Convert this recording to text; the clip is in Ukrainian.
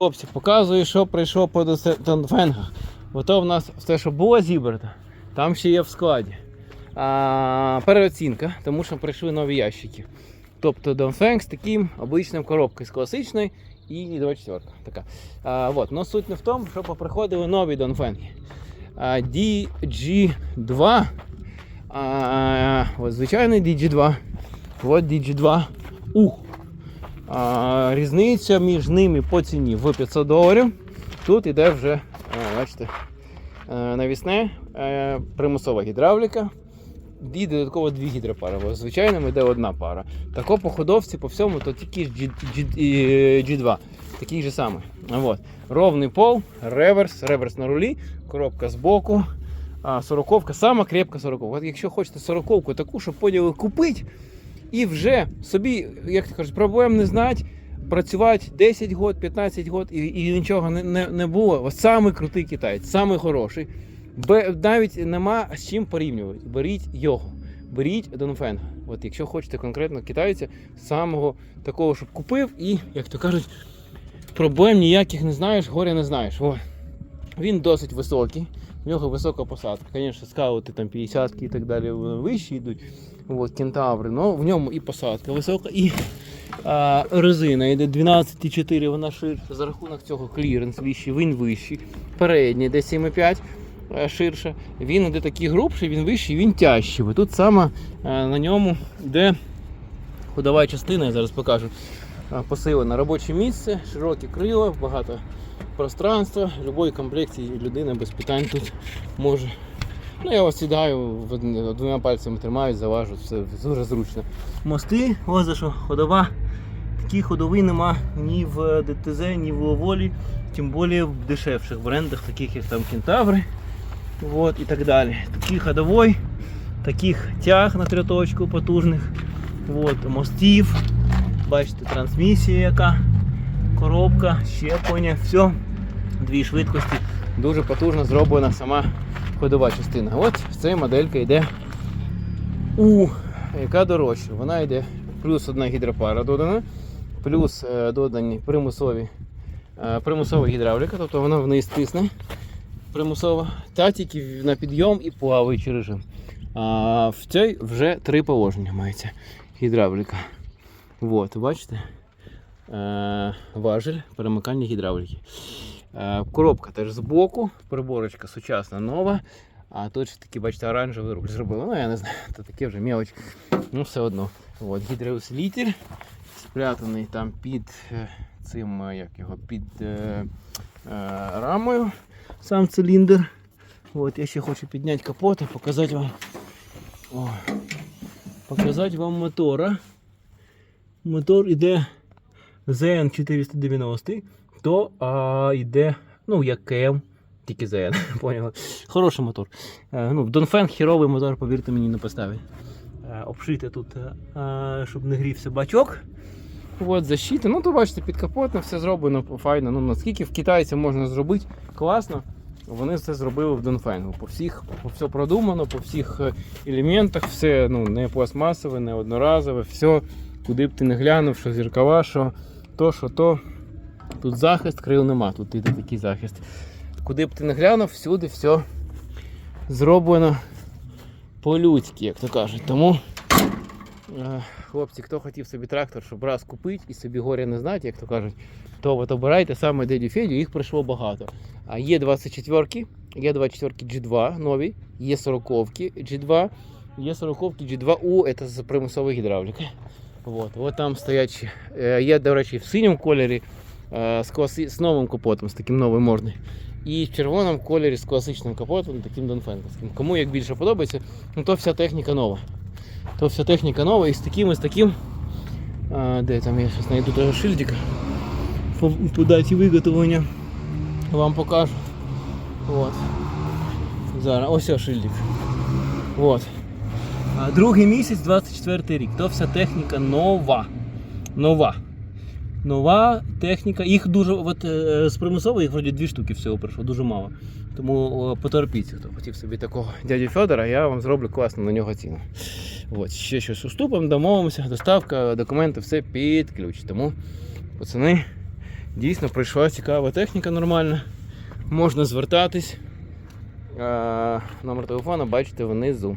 Хлопці, показую, що прийшов по Донфенгах. Ото в нас все, що було зібрано, там ще є в складі. А, переоцінка, тому що прийшли нові ящики. Тобто Донфенг з таким обичним коробкою з класичної і 24 така. А, вот. Но суть не в тому, що поприходили нові Донфенги. DG2. А, от звичайний DG2. От DG2 U. Різниця між ними по ціні в 500 доларів. Тут іде вже, е, бачите, е, навісне, е, примусова гідравліка. І додатково дві гідропари. Бо звичайно йде одна пара. Тако по ходовці, по всьому, то тільки ж G, G, G2, Такий же самий. Вот. Ровний пол, реверс, реверс на рулі, коробка збоку. Сороковка, сама крепка сороковка. Якщо хочете сороковку таку, щоб поділи купити, і вже собі, як ти кажеш, проблем не знати, працювати 10 год, 15 год і, і нічого не, не, не було. Ось самий крутий китаєць, самий хороший. Бе, навіть нема з чим порівнювати. Беріть його, беріть Донфенг. От якщо хочете конкретно китайця, самого такого, щоб купив, і, як то кажуть, проблем ніяких не знаєш, горя не знаєш. О. Він досить високий, в нього висока посадка. Звісно, скаути там 50 і так далі вищі йдуть. От, кентаври, ну в ньому і посадка висока, і а, резина йде 12,4, вона ширша. За рахунок цього кліренс вищий, він вищий. Передній йде 7,5 е, ширше. Він йде такий грубший, він вищий, він тяжчий. Тут саме е, на ньому йде ходова частина, я зараз покажу. е, Посилена робоче місце, широкі крила, багато пространства. Будь-якій комплекції людина без питань тут може. Ну, я ось сідаю, двома пальцями тримаю, заважу, все дуже зручно. Мости, ось за що ходова. Такі ходови нема ні в ДТЗ, ні в Ловолі, тим більше в дешевших брендах, таких як там Кентаври вот, і так далі. Такий ходовий, таких тяг на трьоточку потужних, вот, мостів, бачите, трансмісія яка, коробка, щеплення, все, дві швидкості, дуже потужно зроблена сама ходова частина. От ця моделька йде у яка дорожча. Вона йде плюс одна гідропара додана, плюс е, додані примусові, е, примусова гідравліка, тобто вона вниз тисне примусова, та тільки на підйом і плаваючий режим. А в цій вже три положення мається гідравліка. От, бачите? Е, важель перемикання гідравліки. Е, коробка теж збоку, приборочка сучасна нова. А тут ще такий, бачите, оранжевий руль зробили. Ну, я не знаю, то таке вже мелоч. Ну, все одно. От, гідроусилитель спрятаний там під е, цим, е, як його, під е, е, рамою сам циліндр. От, я ще хочу підняти капот і показати вам. О, показати вам мотора. Мотор іде ZN490, то а, йде, ну, як КМ, тільки ZN, поняли. Хороший мотор. Е, ну, Донфен херовий мотор, повірте мені, не поставить. Е, обшити тут, е, щоб не грівся бачок. От, защита. Ну, то бачите, під капотом все зроблено файно. Ну, наскільки в китайця можна зробити класно, вони це зробили в Донфенгу. По всіх, по все продумано, по всіх елементах, все ну, не пластмасове, не одноразове, все, куди б ти не глянув, що зіркова, що то, що то. Тут захист, крил нема, тут іде такий захист. Куди б ти не глянув, всюди все зроблено по-людськи, як то кажуть. Тому, е, хлопці, хто хотів собі трактор, щоб раз купити і собі горя не знати, як то кажуть, то от обирайте саме дядю Федю, їх прийшло багато. А є 24-ки, є 24 G2 нові, є 40 G2, є 40 G2U, це з примусової гідравліки. От там стоять. Е, Є, до речі, в синьому кольорі з, класи... з новим капотом, з таким новим можна. І в червоному кольорі з класичним капотом, таким донфенковським. Кому як більше подобається, ну то вся техніка нова. То вся техніка нова і з таким і з таким. А, де там я зараз знайду того шильдика. По, даті виготовлення вам покажу. От. Зараз, ось шильдик. От. Другий місяць, 24 рік. То вся техніка нова. Нова. Нова техніка. Їх дуже от, е, з примусово їх вроді дві штуки всього прийшло, дуже мало. Тому о, поторопіться, хто хотів собі такого дядю Федора, я вам зроблю класно на нього ціну. От, ще щось уступом, домовимося, доставка, документи, все під ключ. Тому, пацани, Дійсно, прийшла цікава техніка нормальна. Можна звертатись. Номер телефона бачите внизу.